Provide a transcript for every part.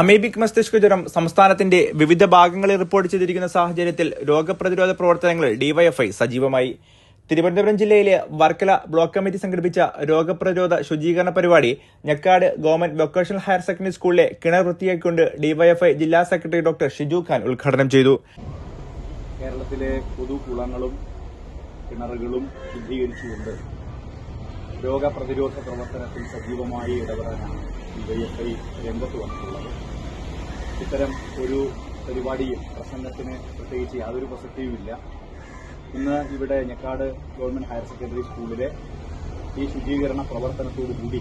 Amoebic മസ്തിഷ്ക ജ്വരം സംസ്ഥാനത്തിന്റെ വിവിധ ഭാഗങ്ങളിൽ റിപ്പോർട്ട് ചെയ്തിരിക്കുന്ന സാഹചര്യത്തിൽ രോഗപ്രതിരോധ പ്രവർത്തനങ്ങൾ ഡിവൈഎഫ്ഐ സജീവമായി. തിരുവനന്തപുരം ജില്ലയിലെ വർക്കല ബ്ലോക്ക് കമ്മിറ്റി സംഘടിപ്പിച്ച രോഗപ്രതിരോധ ശുചീകരണ പരിപാടി Njekkad government vocational higher secondary സ്കൂളിലെ കിണർ വൃത്തിയാക്കിക്കൊണ്ട് ഡിവൈഎഫ്ഐ ജില്ലാ സെക്രട്ടറി ഡോക്ടർ ഷിജു ഖാൻ ഉദ്ഘാടനം ചെയ്തു. കേരളത്തിലെ പൊതു കുളങ്ങളും കിണറുകളും ശുദ്ധീകരിച്ചുകൊണ്ട് രോഗപ്രതിരോധ പ്രവർത്തനത്തിൽ സജീവമായി ഇടപെടാനാണ് ഡിവൈഎഫ്ഐ രംഗത്ത് വന്നിട്ടുള്ളത്. ഇത്തരം ഒരു പരിപാടിയും പ്രസംഗത്തിന് പ്രത്യേകിച്ച് യാതൊരു പ്രസക്തിയുമില്ല. ഇന്ന് ഇവിടെ ഞെക്കാട് ഗവൺമെന്റ് ഹയർ സെക്കൻഡറി സ്കൂളിലെ ഈ ശുചീകരണ പ്രവർത്തനത്തോടുകൂടി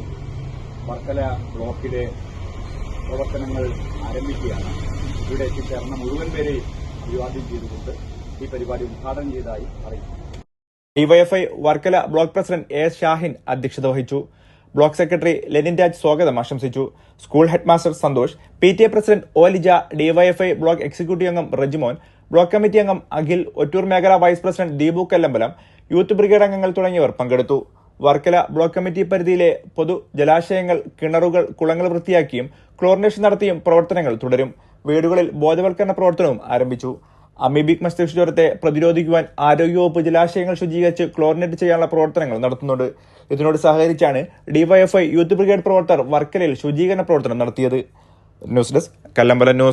വർക്കല ബ്ലോക്കിലെ പ്രവർത്തനങ്ങൾ ആരംഭിക്കുകയാണ്. ഇവിടെ എത്തിച്ചേർന്ന മുഴുവൻ പേരെയും അഭിവാദ്യം ചെയ്തുകൊണ്ട് ഈ പരിപാടി ഉദ്ഘാടനം ചെയ്തതായി അറിയിക്കുന്നു. DYFI Varkala block president A Shahin അധ്യക്ഷത വഹിച്ചു. ബ്ലോക്ക് സെക്രട്ടറി ലെനിൻ രാജ് സ്വാഗതം ആശംസിച്ചു. School headmaster Santhosh P T A president O Lija DYFI block executive അംഗം റജിമോൻ ബ്ലോക്ക് കമ്മിറ്റി അംഗം അഖിൽ ഒറ്റൂർ മേഖല vice president Deepu Kallambalam youth brigade അംഗങ്ങൾ തുടങ്ങിയവർ പങ്കെടുത്തു. വർക്കല ബ്ലോക്ക് കമ്മിറ്റി പരിധിയിലെ പൊതു ജലാശയങ്ങൾ കിണറുകൾ കുളങ്ങൾ വൃത്തിയാക്കിയും ക്ലോറിനേഷൻ നടത്തിയും പ്രവർത്തനങ്ങൾ തുടരും. വീടുകളിൽ ബോധവൽക്കരണ പ്രവർത്തനവും ആരംഭിച്ചു. അമീബിക് മസ്തിഷ്ക ജ്വരത്തെ പ്രതിരോധിക്കുവാൻ ആരോഗ്യവകുപ്പ് ജലാശയങ്ങൾ ശുചീകരിച്ച് ക്ലോറിനേറ്റ് ചെയ്യാനുള്ള പ്രവർത്തനങ്ങൾ നടത്തുന്നുണ്ട്. ഇതിനോട് സഹകരിച്ചാണ് ഡിവൈഎഫ്ഐ യൂത്ത് ബ്രിഗേഡ് പ്രവർത്തകർ വർക്കലയിൽ ശുചീകരണ പ്രവർത്തനം നടത്തിയത്. News desk Kallambala news.